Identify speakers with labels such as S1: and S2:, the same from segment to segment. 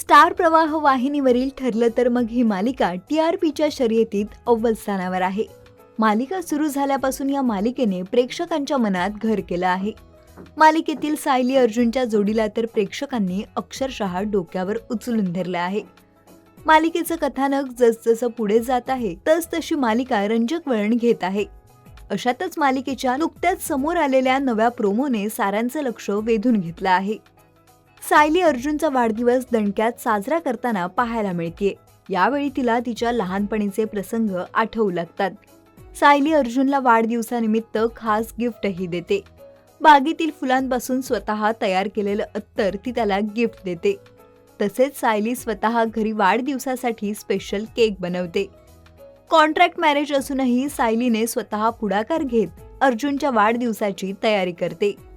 S1: Star प्रवाह वाहिनीवरील ठरलं तर मग ही मालिका टी आर पीच्या शर्यतीत अव्वल स्थानावर आहे. मालिका सुरू झाल्यापासून या मालिकेने प्रेक्षकांच्या मनात घर केलं आहे. मालिकेतील सायली अर्जुनच्या जोडीला तर प्रेक्षकांनी अक्षरशः डोक्यावर उचलून धरलं आहे. मालिकेचं कथानक जसजसं पुढे जात आहे तस तशी मालिका रंजक वळण घेत आहे. अशातच मालिकेच्या नुकत्याच समोर आलेल्या नव्या प्रोमोने सारांचं लक्ष वेधून घेतलं आहे. सायली अर्जुनचा वाढदिवस दणक्यात साजरा करताना पाहायला मिळते. यावेळी तिला तिच्या लहानपणीचे प्रसंग आठवू लागतात. सायली अर्जुनला वाढदिवसानिमित्त खास गिफ्टही देते. बागेतील फुलांपासून स्वतः तयार केलेलं अत्तर ती त्याला गिफ्ट देते. तसेच सायली स्वतः घरी वाढदिवसासाठी स्पेशल केक बनवते. कॉन्ट्रॅक्ट मॅरेज असूनही सायलीने स्वतः पुढाकार घेत अर्जुनच्या वाढदिवसाची तयारी करते.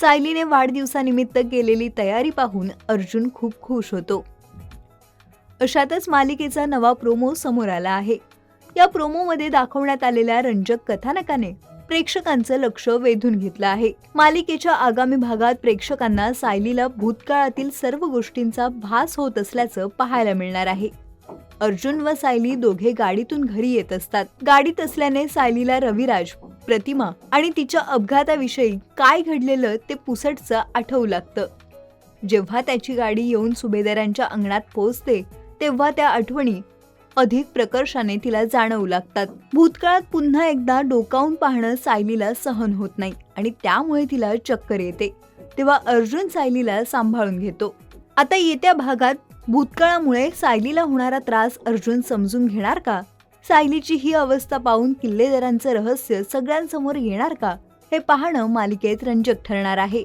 S1: सायलीने वाढदिवसानिमित्त केलेली तयारी पाहून अर्जुन खूप खुश होतो. अशातच मालिकेचा नवा प्रोमो समोर आला आहे. या प्रोमोमध्ये दाखवण्यात आलेल्या रंजक कथानकाने प्रेक्षकांचं लक्ष वेधून घेतलं आहे. मालिकेच्या आगामी भागात प्रेक्षकांना सायलीला भूतकाळातील सर्व गोष्टींचा भास होत असल्याचं पाहायला मिळणार आहे. अर्जुन व सायली दोघे गाडीतून घरी येत असतात. गाडीत असल्याने सायलीला रविराज प्रतिमा आणि तिच्या अपघाताविषयी काय घडलेलं ते पुसटचं आठवू लागतं. जेव्हा त्याची गाडी येऊन सुभेदारांच्या अंगणात पोहोचते तेव्हा त्या आठवणी अधिक प्रकर्षाने तिला जाणवू लागतात. भूतकाळात पुन्हा एकदा डोकावून पाहणं सायलीला सहन होत नाही आणि त्यामुळे तिला चक्कर येते. तेव्हा अर्जुन सायलीला सांभाळून घेतो. आता येत्या भागात भूतकाळामुळे सायलीला होणारा त्रास अर्जुन समजून घेणार का? सायलीची ही अवस्था पाहून किल्लेदारांचं रहस्य सगळ्यांसमोर येणार का? हे पाहणं मालिकेत रंजक ठरणार आहे.